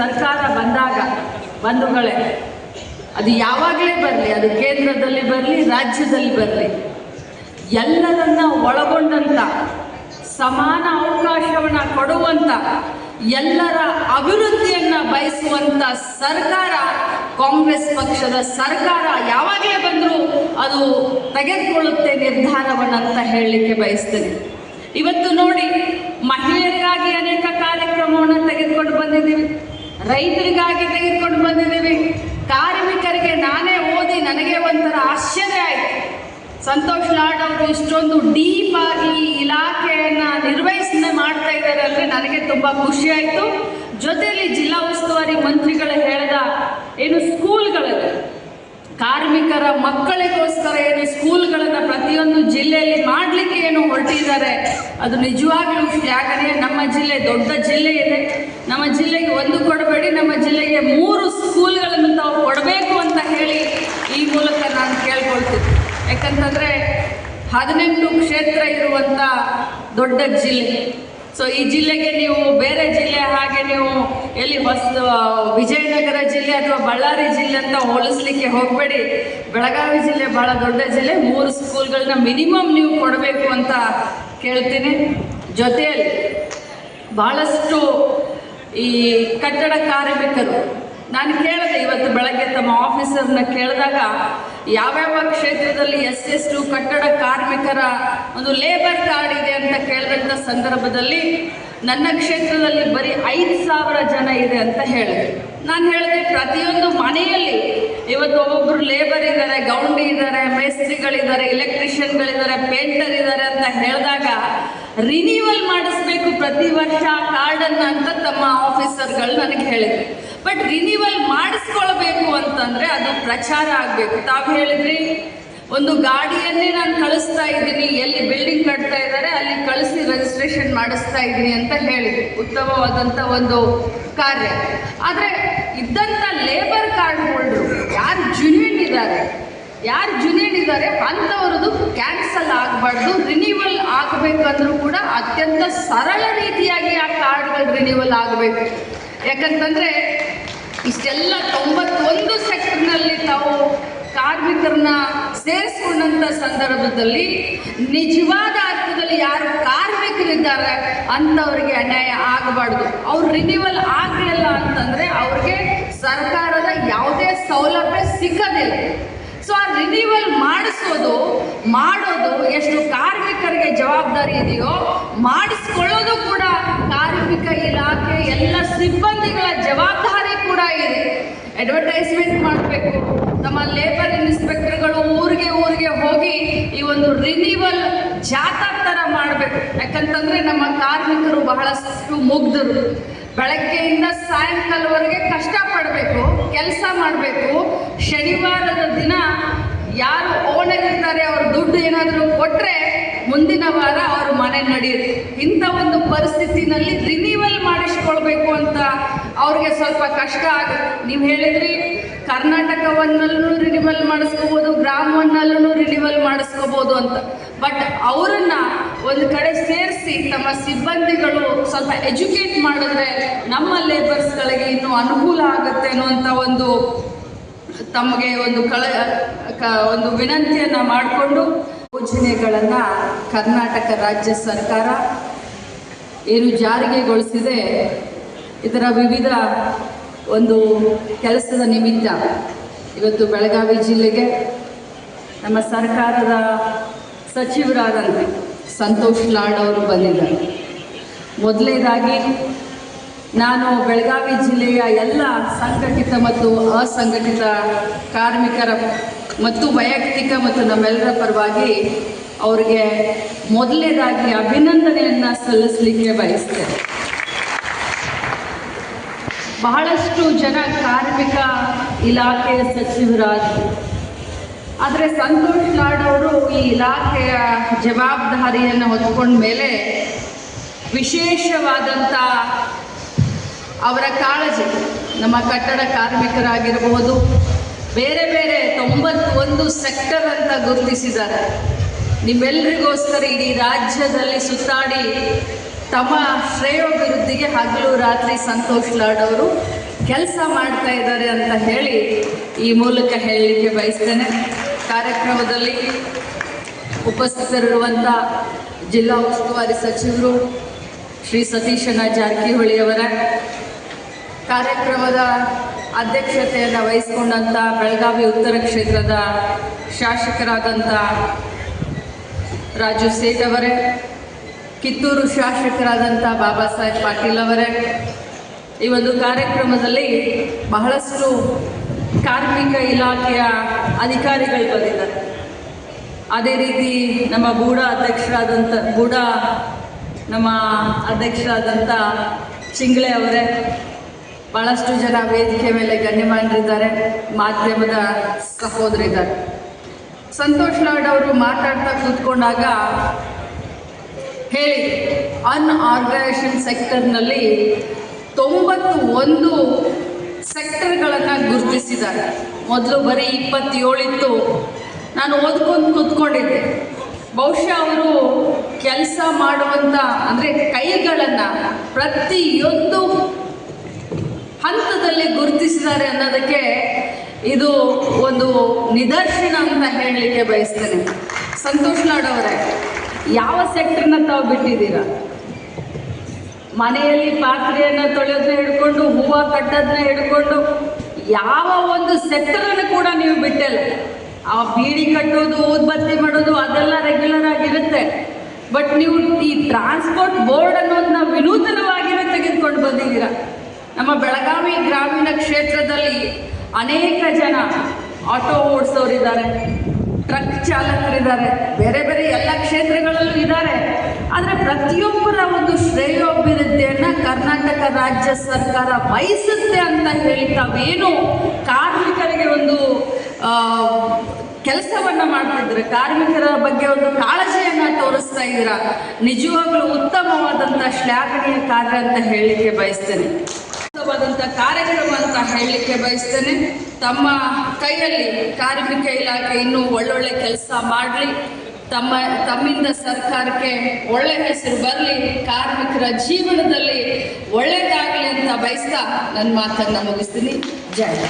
ಸರ್ಕಾರ ಬಂದಾಗ ಬಂಧುಗಳೇ, ಅದು ಯಾವಾಗಲೇ ಬರಲಿ, ಅದು ಕೇಂದ್ರದಲ್ಲಿ ಬರಲಿ, ರಾಜ್ಯದಲ್ಲಿ ಬರಲಿ, ಎಲ್ಲರನ್ನ ಒಳಗೊಂಡಂಥ ಸಮಾನ ಅವಕಾಶವನ್ನು ಕೊಡುವಂಥ ಎಲ್ಲರ ಅಭಿವೃದ್ಧಿಯನ್ನ ಬಯಸುವಂಥ ಸರ್ಕಾರ, ಕಾಂಗ್ರೆಸ್ ಪಕ್ಷದ ಸರ್ಕಾರ ಯಾವಾಗಲೇ ಬಂದರೂ ಅದು ತೆಗೆದುಕೊಳ್ಳುತ್ತೆ ನಿರ್ಧಾರವನ್ನು ನಿರ್ಧಾರವನ್ನಂತ ಹೇಳಲಿಕ್ಕೆ ಬಯಸ್ತೇನೆ. ಇವತ್ತು ನೋಡಿ ಮಹಿಳೆಯರಿಗಾಗಿ ಅನೇಕ ಬಂದಿದ್ದೀವಿ ರೈತರಿಗಾಗಿ ತೆಗೆದುಕೊಂಡು ಬಂದಿದ್ದೀವಿ. ಕಾರ್ಮಿಕರಿಗೆ ನಾನೇ ಓದಿ ನನಗೆ ಒಂಥರ ಆಶ್ಚರ್ಯ ಆಯಿತು. ಸಂತೋಷ್ ಲಾಡ್ ಅವರು ಇಷ್ಟೊಂದು ಡೀಪ್ ಆಗಿ ಇಲಾಖೆಯನ್ನು ನಿರ್ವಹಿಸನೆ ಮಾಡ್ತಾ ಇದ್ದಾರೆ ಅಂದರೆ ನನಗೆ ತುಂಬ ಖುಷಿಯಾಯಿತು ಜೊತೆಯಲ್ಲಿ ಜಿಲ್ಲಾ ಉಸ್ತುವಾರಿ ಮಂತ್ರಿಗಳು ಹೇಳಿದ, ಏನು ಸ್ಕೂಲ್ಗಳಿದೆ ಕಾರ್ಮಿಕರ ಮಕ್ಕಳಿಗೋಸ್ಕರ ಏನು ಸ್ಕೂಲ್ಗಳನ್ನು ಪ್ರತಿಯೊಂದು ಜಿಲ್ಲೆಯಲ್ಲಿ ಮಾಡಲಿಕ್ಕೆ ಏನು ಹೊರಟಿದ್ದಾರೆ, ಅದು ನಿಜವಾಗ್ಲೂ ಶ್ಲಾಘನೀಯ ನಮ್ಮ ಜಿಲ್ಲೆ ದೊಡ್ಡ ಜಿಲ್ಲೆ ಇದೆ. ನಮ್ಮ ಜಿಲ್ಲೆಗೆ ಒಂದು ಕೊಡಬೇಡಿ, ನಮ್ಮ ಜಿಲ್ಲೆಗೆ ಮೂರು ಸ್ಕೂಲ್ಗಳನ್ನು ತಾವು ಕೊಡಬೇಕು ಅಂತ ಹೇಳಿ ಈ ಮೂಲಕ ನಾನು ಕೇಳ್ಕೊಳ್ತೀನಿ. ಯಾಕಂತಂದರೆ ಹದಿನೆಂಟು ಕ್ಷೇತ್ರ ಇರುವಂಥ ದೊಡ್ಡ ಜಿಲ್ಲೆ. ಸೊ ಈ ಜಿಲ್ಲೆಗೆ ನೀವು ಬೇರೆ ಜಿಲ್ಲೆ, ಹಾಗೆ ನೀವು ಎಲ್ಲಿ ಹೊಸ ವಿಜಯನಗರ ಜಿಲ್ಲೆ ಅಥವಾ ಬಳ್ಳಾರಿ ಜಿಲ್ಲೆ ಅಂತ ಹೋಲಿಸ್ಲಿಕ್ಕೆ ಹೋಗಬೇಡಿ. ಬೆಳಗಾವಿ ಜಿಲ್ಲೆ ಭಾಳ ದೊಡ್ಡ ಜಿಲ್ಲೆ. ಮೂರು ಸ್ಕೂಲ್ಗಳನ್ನ ಮಿನಿಮಮ್ ನೀವು ಕೊಡಬೇಕು ಅಂತ ಕೇಳ್ತೀನಿ. ಜೊತೆಯಲ್ಲಿ ಭಾಳಷ್ಟು ಈ ಕಟ್ಟಡ ಕಾರ್ಮಿಕರು, ನಾನು ಕೇಳಿದೆ ಇವತ್ತು ಬೆಳಗ್ಗೆ ತಮ್ಮ ಆಫೀಸರ್ನ ಕೇಳಿದಾಗ ಯಾವ್ಯಾವ ಕ್ಷೇತ್ರದಲ್ಲಿ ಎಷ್ಟೆಷ್ಟು ಕಟ್ಟಡ ಕಾರ್ಮಿಕರ ಒಂದು ಲೇಬರ್ ಕಾರ್ಡ್ ಇದೆ ಅಂತ ಕೇಳಿದಂಥ ಸಂದರ್ಭದಲ್ಲಿ ನನ್ನ ಕ್ಷೇತ್ರದಲ್ಲಿ ಬರೀ ಐದು ಸಾವಿರ ಜನ ಇದೆ ಅಂತ ಹೇಳಿದೆ ನಾನು ಹೇಳಿದೆ, ಪ್ರತಿಯೊಂದು ಮನೆಯಲ್ಲಿ ಇವತ್ತು ಒಬ್ಬೊಬ್ರು ಲೇಬರ್ ಇದ್ದಾರೆ ಗೌಂಡಿ ಇದ್ದಾರೆ ಮೇಸ್ತ್ರಿಗಳಿದ್ದಾರೆ ಎಲೆಕ್ಟ್ರಿಷಿಯನ್ಗಳಿದ್ದಾರೆ ಪೇಂಟರ್ ಇದ್ದಾರೆ ಅಂತ ಹೇಳಿದಾಗ ರಿನ್ಯೂವಲ್ ಮಾಡಿಸ್ಬೇಕು ಪ್ರತಿ ವರ್ಷ ಕಾರ್ಡನ್ನು ಅಂತ ತಮ್ಮ ಆಫೀಸರ್ಗಳು ನನಗೆ ಹೇಳಿದ್ರು. ಬಟ್ ರಿನ್ಯೂವಲ್ ಮಾಡಿಸ್ಕೊಳ್ಬೇಕು ಅಂತಂದ್ರೆ ಅದು ಪ್ರಚಾರ ಆಗಬೇಕು. ತಾವು ಹೇಳಿದ್ರಿ, ಒಂದು ಗಾಡಿಯನ್ನೇ ನಾನು ಕಳಿಸ್ತಾ ಇದ್ದೀನಿ, ಎಲ್ಲಿ ಬಿಲ್ಡಿಂಗ್ ಕಟ್ತಾ ಇದ್ದಾರೆ, ಅಲ್ಲಿ ಕಳಿಸಿ ರಿಜಿಸ್ಟ್ರೇಷನ್ ಮಾಡಿಸ್ತಾ ಇದ್ದೀನಿ ಅಂತ ಹೇಳಿದ್ವಿ ಉತ್ತಮವಾದಂಥ ಒಂದು ಕಾರ್ಯ. ಆದರೆ ಇದ್ದಂಥ ಲೇಬರ್ ಕಾರ್ಡ್ ಹೋಲ್ಡ್ರು ಯಾರು ಜುನಿಯನ್ ಇದ್ದಾರೆ? ಯಾರು ಜುನಿಯನ್ ಇದ್ದಾರೆ? ಅಂಥವ್ರದ್ದು ಕ್ಯಾನ್ಸಲ್ ಆಗಬಾರ್ದು. ರಿನ್ಯೂವಲ್ ಆಗಬೇಕಂದ್ರೂ ಕೂಡ ಅತ್ಯಂತ ಸರಳ ರೀತಿಯಾಗಿ ಆ ಕಾರ್ಡ್ಗಳು ರಿನ್ಯೂವಲ್ ಆಗಬೇಕು. ಯಾಕಂತಂದರೆ ಇಷ್ಟೆಲ್ಲ ತೊಂಬತ್ತೊಂದು ಸೆಕ್ಟರ್ನಲ್ಲಿ ತಾವು ಕಾರ್ಮಿಕರನ್ನ ಸೇರಿಸ್ಕೊಂಡಂಥ ಸಂದರ್ಭದಲ್ಲಿ ನಿಜವಾದ ಅರ್ಥದಲ್ಲಿ ಯಾರು ಕಾರ್ಮಿಕರಿದ್ದಾರೆ ಅಂಥವ್ರಿಗೆ ಅನ್ಯಾಯ ಆಗಬಾರ್ದು. ಅವ್ರು ರಿನ್ಯೂವಲ್ ಆಗಲಿಲ್ಲ ಅಂತಂದರೆ ಅವ್ರಿಗೆ ಸರ್ಕಾರದ ಯಾವುದೇ ಸೌಲಭ್ಯ ಸಿಕ್ಕದಿಲ್ಲ ಸೊ ಆ ರಿನ್ಯೂವಲ್ ಮಾಡಿಸೋದು, ಮಾಡೋದು ಎಷ್ಟು ಕಾರ್ಮಿಕರಿಗೆ ಜವಾಬ್ದಾರಿ ಇದೆಯೋ ಮಾಡಿಸ್ಕೊಳ್ಳೋದು ಕೂಡ ಕಾರ್ಮಿಕ ಇಲಾಖೆ ಎಲ್ಲ ಸಿಬ್ಬಂದಿಗಳ ಜವಾಬ್ದಾರಿ ಕೂಡ ಇದೆ. ಅಡ್ವರ್ಟೈಸ್ಮೆಂಟ್ ಮಾಡಬೇಕು. ನಮ್ಮ ಲೇಬರ್ ಇನ್ಸ್ಪೆಕ್ಟರ್ಗಳು ಊರಿಗೆ ಊರಿಗೆ ಹೋಗಿ ಈ ಒಂದು ರಿನಿವಲ್ ಜಾಥಾ ಥರ ಮಾಡಬೇಕು. ಯಾಕಂತಂದ್ರೆ ನಮ್ಮ ಕಾರ್ಮಿಕರು ಬಹಳಷ್ಟು ಮುಗ್ಧರು. ಬೆಳಗ್ಗೆಯಿಂದ ಸಾಯಂಕಾಲವರೆಗೆ ಕಷ್ಟಪಡಬೇಕು, ಕೆಲಸ ಮಾಡಬೇಕು. ಶನಿವಾರದ ದಿನ ಯಾರು ಓನರ್ ಇರ್ತಾರೆ, ಅವ್ರ ದುಡ್ಡು ಏನಾದರೂ ಕೊಟ್ಟರೆ ಮುಂದಿನ ವಾರ ಅವರು ಮನೆ ನಡೆಯುತ್ತೆ ಇಂಥ ಒಂದು ಪರಿಸ್ಥಿತಿನಲ್ಲಿ ರಿನಿವಲ್ ಮಾಡಿಸ್ಕೊಳ್ಬೇಕು ಅಂತ ಅವ್ರಿಗೆ ಸ್ವಲ್ಪ ಕಷ್ಟ ಆಗುತ್ತೆ ನೀವು ಹೇಳಿದ್ರಿ, ಕರ್ನಾಟಕವನ್ನಲ್ಲೂ ರಿನಿವಲ್ ಮಾಡಿಸ್ಕೋಬೋದು, ಗ್ರಾಮವನ್ನಲ್ಲೂ ರಿನಿವಲ್ ಮಾಡಿಸ್ಕೋಬೋದು ಅಂತ. ಬಟ್ ಅವರನ್ನ ಒಂದು ಕಡೆ ಸೇರಿಸಿ, ತಮ್ಮ ಸಿಬ್ಬಂದಿಗಳು ಸ್ವಲ್ಪ ಎಜುಕೇಟ್ ಮಾಡಿದ್ರೆ ನಮ್ಮ ಲೇಬರ್ಸ್ಗಳಿಗೆ ಇನ್ನೂ ಅನುಕೂಲ ಆಗುತ್ತೆ ಅನ್ನುವಂಥ ಒಂದು ತಮಗೆ ಒಂದು ಕಳ ಒಂದು ವಿನಂತಿಯನ್ನು ಮಾಡಿಕೊಂಡು ಯೋಜನೆಗಳನ್ನು ಕರ್ನಾಟಕ ರಾಜ್ಯ ಸರ್ಕಾರ ಏನು ಜಾರಿಗೆಗೊಳಿಸಿದೆ ಇದರ ವಿವಿಧ ಒಂದು ಕೆಲಸದ ನಿಮಿತ್ತ ಇವತ್ತು ಬೆಳಗಾವಿ ಜಿಲ್ಲೆಗೆ ನಮ್ಮ ಸರ್ಕಾರದ ಸಚಿವರಾದಂತೆ ಸಂತೋಷ್ ಲಾಡ್ ಅವರು ಬಂದಿದ್ದಾರೆ. ಮೊದಲನೇದಾಗಿ ನಾನು ಬೆಳಗಾವಿ ಜಿಲ್ಲೆಯ ಎಲ್ಲ ಸಂಘಟಿತ ಮತ್ತು ಅಸಂಘಟಿತ ಕಾರ್ಮಿಕರ ಮತ್ತು ವೈಯಕ್ತಿಕ ಮತ್ತು ನಮ್ಮೆಲ್ಲರ ಪರವಾಗಿ ಅವರಿಗೆ ಮೊದಲನೇದಾಗಿ ಅಭಿನಂದನೆಯನ್ನು ಸಲ್ಲಿಸಲಿಕ್ಕೆ ಬಯಸ್ತೇನೆ. ಬಹಳಷ್ಟು ಜನ ಕಾರ್ಮಿಕ ಇಲಾಖೆಯ ಸಚಿವರಾದರು. ಆದರೆ ಸಂತೋಷ್ ಲಾಡ್ ಅವರು ಈ ಇಲಾಖೆಯ ಜವಾಬ್ದಾರಿಯನ್ನು ಹೊತ್ಕೊಂಡ ಮೇಲೆ ವಿಶೇಷವಾದಂಥ ಅವರ ಕಾಳಜಿ, ನಮ್ಮ ಕಟ್ಟಡ ಕಾರ್ಮಿಕರಾಗಿರಬಹುದು, ಬೇರೆ ಬೇರೆ ತೊಂಬತ್ತೊಂದು ಸೆಕ್ಟರ್ ಅಂತ ಗುರುತಿಸಿದ್ದಾರೆ. ನಿಮ್ಮೆಲ್ಲರಿಗೋಸ್ಕರ ಇಡೀ ರಾಜ್ಯದಲ್ಲಿ ಸುತ್ತಾಡಿ ತಮ್ಮ ಶ್ರೇಯೋಭಿವೃದ್ಧಿಗೆ ಹಗಲು ರಾತ್ರಿ ಸಂತೋಷ್ ಲಾಡ್ ಅವರು ಕೆಲಸ ಮಾಡ್ತಾ ಇದ್ದಾರೆ ಅಂತ ಹೇಳಿ ಈ ಮೂಲಕ ಹೇಳಲಿಕ್ಕೆ ಬಯಸ್ತೇನೆ. ಕಾರ್ಯಕ್ರಮದಲ್ಲಿ ಉಪಸ್ಥಿತರಿರುವಂಥ ಜಿಲ್ಲಾ ಉಸ್ತುವಾರಿ ಸಚಿವರು ಶ್ರೀ ಸತೀಶನ ಜಾರಕಿಹೊಳಿಯವರ ಕಾರ್ಯಕ್ರಮದ ಅಧ್ಯಕ್ಷತೆಯನ್ನು ವಹಿಸಿಕೊಂಡಂಥ ಬೆಳಗಾವಿ ಉತ್ತರ ಕ್ಷೇತ್ರದ ಶಾಸಕರಾದಂಥ ರಾಜು ಸೇಠ್ ಅವರೇ ಕಿತ್ತೂರು ಶಾಸಕರಾದಂಥ ಬಾಬಾ ಸಾಹೇಬ್ ಪಾಟೀಲ್ ಅವರೇ, ಈ ಒಂದು ಕಾರ್ಯಕ್ರಮದಲ್ಲಿ ಬಹಳಷ್ಟು ಕಾರ್ಮಿಕ ಇಲಾಖೆಯ ಅಧಿಕಾರಿಗಳು ಬಂದಿದ್ದಾರೆ. ಅದೇ ರೀತಿ ನಮ್ಮ ಬೂಡ ಅಧ್ಯಕ್ಷರಾದಂಥ ಬೂಡ ನಮ್ಮ ಅಧ್ಯಕ್ಷರಾದಂಥ ಚಿಂಗ್ಳೆ ಅವರೇ ಭಾಳಷ್ಟು ಜನ ವೇದಿಕೆ ಮೇಲೆ ಗಣ್ಯಮಾನರಿದ್ದಾರೆ ಮಾಧ್ಯಮದ ಸಹೋದರಿದ್ದಾರೆ. ಸಂತೋಷ್ ಲಾಡ್ ಅವರು ಮಾತಾಡ್ತಾ ಕೂತ್ಕೊಂಡಾಗ ಹೇಳಿ ಅನ್ಆರ್ಗನೈಸೇಷನ್ ಸೆಕ್ಟರ್ನಲ್ಲಿ ತೊಂಬತ್ತು ಒಂದು ಸೆಕ್ಟರ್ಗಳನ್ನು ಗುರುತಿಸಿದ್ದಾರೆ. ಮೊದಲು ಬರೀ ಇಪ್ಪತ್ತೇಳಿತ್ತು. ನಾನು ಓದ್ಕೊಂಡು ಕೂತ್ಕೊಂಡಿದ್ದೆ. ಬಹುಶಃ ಅವರು ಕೆಲಸ ಮಾಡುವಂಥ ಅಂದರೆ ಕೈಗಳನ್ನು ಪ್ರತಿಯೊಂದು ಹಂತದಲ್ಲಿ ಗುರುತಿಸಿದ್ದಾರೆ ಅನ್ನೋದಕ್ಕೆ ಇದು ಒಂದು ನಿದರ್ಶನ ಅಂತ ಹೇಳಲಿಕ್ಕೆ ಬಯಸ್ತೇನೆ. ಸಂತೋಷ್ ಲಾಡ್ ಅವರೇ ಯಾವ ಸೆಕ್ಟರ್ನ ತಾವು ಬಿಟ್ಟಿದ್ದೀರಾ? ಮನೆಯಲ್ಲಿ ಪಾತ್ರೆಯನ್ನು ತೊಳೆಯೋದನ್ನ ಹಿಡ್ಕೊಂಡು, ಹೂವು ಕಟ್ಟೋದನ್ನ ಹಿಡ್ಕೊಂಡು, ಯಾವ ಒಂದು ಸೆಕ್ಟರನ್ನು ಕೂಡ ನೀವು ಬಿಟ್ಟಿಲ್ಲ. ಆ ಬೀಡಿ ಕಟ್ಟೋದು, ಊದ್ಬತ್ತಿ ಮಾಡೋದು, ಅದೆಲ್ಲ ರೆಗ್ಯುಲರ್ ಆಗಿರುತ್ತೆ. ಬಟ್ ನೀವು ಈ ಟ್ರಾನ್ಸ್ಪೋರ್ಟ್ ಬೋರ್ಡ್ ಅನ್ನೋದನ್ನ ವಿನೂತನವಾಗಿಯೇ ತೆಗೆದುಕೊಂಡು ಬಂದಿದ್ದೀರಾ. ನಮ್ಮ ಬೆಳಗಾವಿ ಗ್ರಾಮೀಣ ಕ್ಷೇತ್ರದಲ್ಲಿ ಅನೇಕ ಜನ ಆಟೋ ಓಡಿಸೋರಿದ್ದಾರೆ. ಟ್ರಕ್ ಚಾಲಕರಿದ್ದಾರೆ ಬೇರೆ ಬೇರೆ ಎಲ್ಲ ಕ್ಷೇತ್ರಗಳಲ್ಲೂ ಇದ್ದಾರೆ. ಆದರೆ ಪ್ರತಿಯೊಬ್ಬರ ಒಂದು ಶ್ರೇಯೋಭಿವೃದ್ಧಿಯನ್ನು ಕರ್ನಾಟಕ ರಾಜ್ಯ ಸರ್ಕಾರ ಬಯಸುತ್ತೆ ಅಂತ ಹೇಳಿ ತಾವೇನು ಕಾರ್ಮಿಕರಿಗೆ ಒಂದು ಕೆಲಸವನ್ನು ಮಾಡ್ತಿದ್ರೆ, ಕಾರ್ಮಿಕರ ಬಗ್ಗೆ ಒಂದು ಕಾಳಜಿಯನ್ನು ತೋರಿಸ್ತಾ ಇದ್ದೀರಾ? ನಿಜವಾಗ್ಲೂ ಉತ್ತಮವಾದಂಥ ಶ್ಲಾಘನೀಯ ಕಾರ್ಯ ಅಂತ ಹೇಳಲಿಕ್ಕೆ ಬಯಸ್ತೇನೆ. ಉತ್ತಮವಾದಂಥ ಕಾರ್ಯಗಳು ಅಂತ ಹೇಳಲಿಕ್ಕೆ ಬಯಸ್ತೇನೆ. ತಮ್ಮ ಕೈಯಲ್ಲಿ ಕಾರ್ಮಿಕ ಇಲಾಖೆ ಇನ್ನೂ ಒಳ್ಳೊಳ್ಳೆ ಕೆಲಸ ಮಾಡಲಿ. ತಮ್ಮ, ತಮ್ಮಿಂದ ಸರ್ಕಾರಕ್ಕೆ ಒಳ್ಳೆ ಹೆಸರು ಬರಲಿ. ಕಾರ್ಮಿಕರ ಜೀವನದಲ್ಲಿ ಒಳ್ಳೆಯದಾಗಲಿ ಅಂತ ಬಯಸ್ತಾ ನನ್ನ ಮಾತನ್ನು ಮುಗಿಸ್ತೀನಿ. ಜಯ.